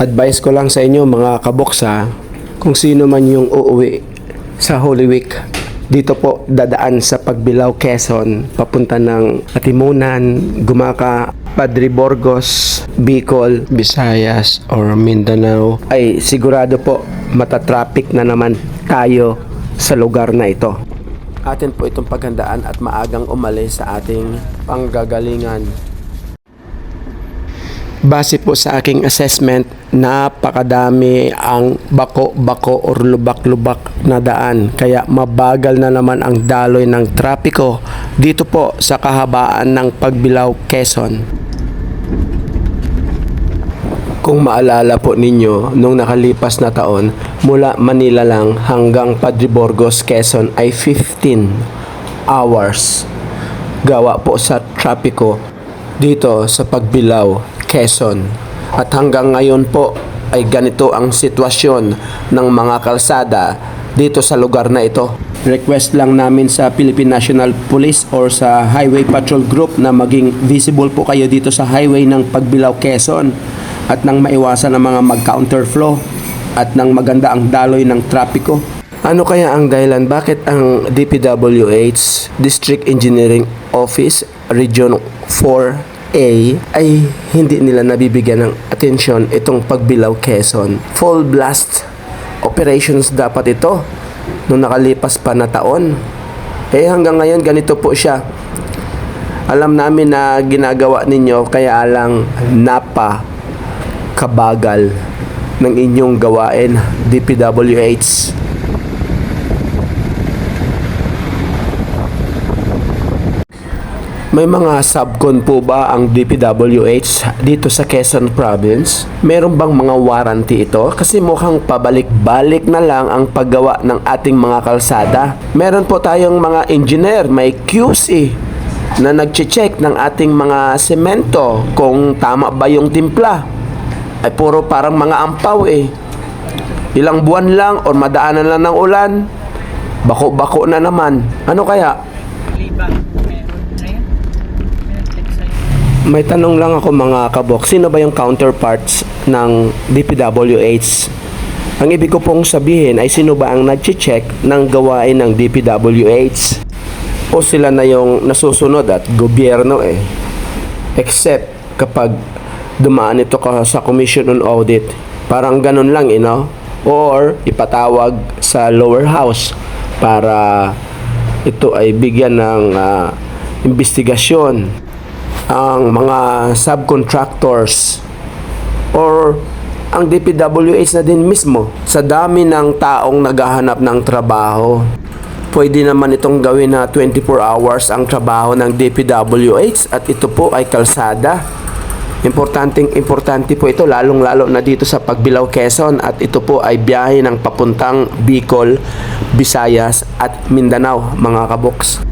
Advice ko lang sa inyo mga kaboksa, kung sino man yung uuwi sa Holy Week, dito po dadaan sa Pagbilao, Quezon, papunta ng Atimunan, Gumaka, Padre Borgos, Bicol, Visayas, or Mindanao, ay sigurado po matatraffic na naman tayo sa lugar na ito. Atin po itong paghandaan at maagang umalis sa ating panggagalingan. Base po sa aking assessment, napakadami ang bako-bako or lubak-lubak na daan. Kaya mabagal na naman ang daloy ng trapiko dito po sa kahabaan ng Pagbilao, Quezon. Kung maalala po ninyo, nung nakalipas na taon, mula Manila lang hanggang Padre Borgos, Quezon ay 15 hours. Gawa po sa trapiko dito sa Pagbilao, Quezon. At hanggang ngayon po ay ganito ang sitwasyon ng mga kalsada dito sa lugar na ito. Request lang namin sa Philippine National Police or sa Highway Patrol Group na maging visible po kayo dito sa highway ng Pagbilao, Quezon at nang maiwasan ang mga mag-counterflow at nang maganda ang daloy ng trapiko. Ano kaya ang dahilan bakit ang DPWH District Engineering Office Region 4A ay hindi nila nabibigyan ng atensyon itong Pagbilao Quezon? Full blast operations dapat ito nung nakalipas pa na taon. Eh hanggang ngayon ganito po siya. Alam namin na ginagawa ninyo kaya lang napa kabagal ng inyong gawain DPWH. May mga subcon po ba ang DPWH dito sa Quezon Province? Meron bang mga warranty ito? Kasi mukhang pabalik-balik na lang ang paggawa ng ating mga kalsada. Meron po tayong mga engineer, may QC na nagche-check ng ating mga semento kung tama ba yung timpla. Ay puro parang mga ampaw eh. Ilang buwan lang or madaanan lang ng ulan, bako-bako na naman. Ano kaya? Liba, meron na yan. May nag-text sa'yo. May tanong lang ako mga kabok, sino ba yung counterparts ng DPWH? Ang ibig ko pong sabihin ay sino ba ang nag-check ng gawain ng DPWH? O sila na yung nasusunod at gobyerno eh. Except kapag dumaan ito ka sa Commission on Audit. Parang ganun lang, you know? Or ipatawag sa lower house para ito ay bigyan ng ah, investigasyon ang mga subcontractors or ang DPWH na din mismo sa dami ng taong naghahanap ng trabaho. Pwede naman itong gawin na 24 hours ang trabaho ng DPWH at ito po ay kalsada. Importanteng importante po ito lalong lalo na dito sa Pagbilao Quezon at ito po ay biyahe ng papuntang Bicol, Visayas at Mindanao mga kaboks.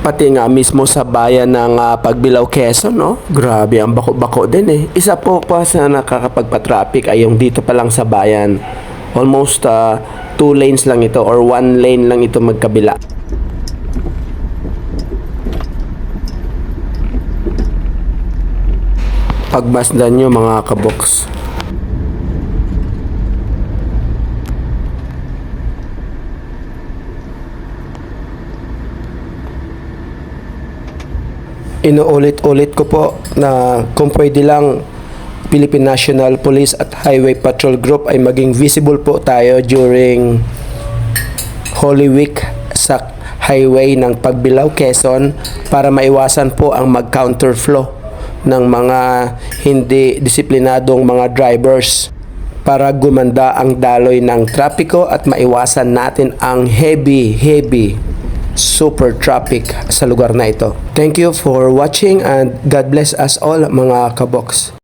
Pati nga mismo sa bayan ng ah, Pagbilao Quezon, no? Grabe ang bako-bako din eh. Isa po pa sa nakakapagpa-traffic ay yung dito pa lang sa bayan. Almost ah, two lanes lang ito or one lane lang ito magkabila. Pagmasdan nyo mga kaboks. Inuulit-ulit ko po na kung pwede lang Philippine National Police at Highway Patrol Group ay maging visible po tayo during Holy Week sa highway ng Pagbilao, Quezon para maiwasan po ang mag-counterflow ng mga hindi disiplinadong mga drivers para gumanda ang daloy ng trapiko at maiwasan natin ang heavy, heavy super traffic sa lugar na ito. Thank you for watching and God bless us all mga kaboks.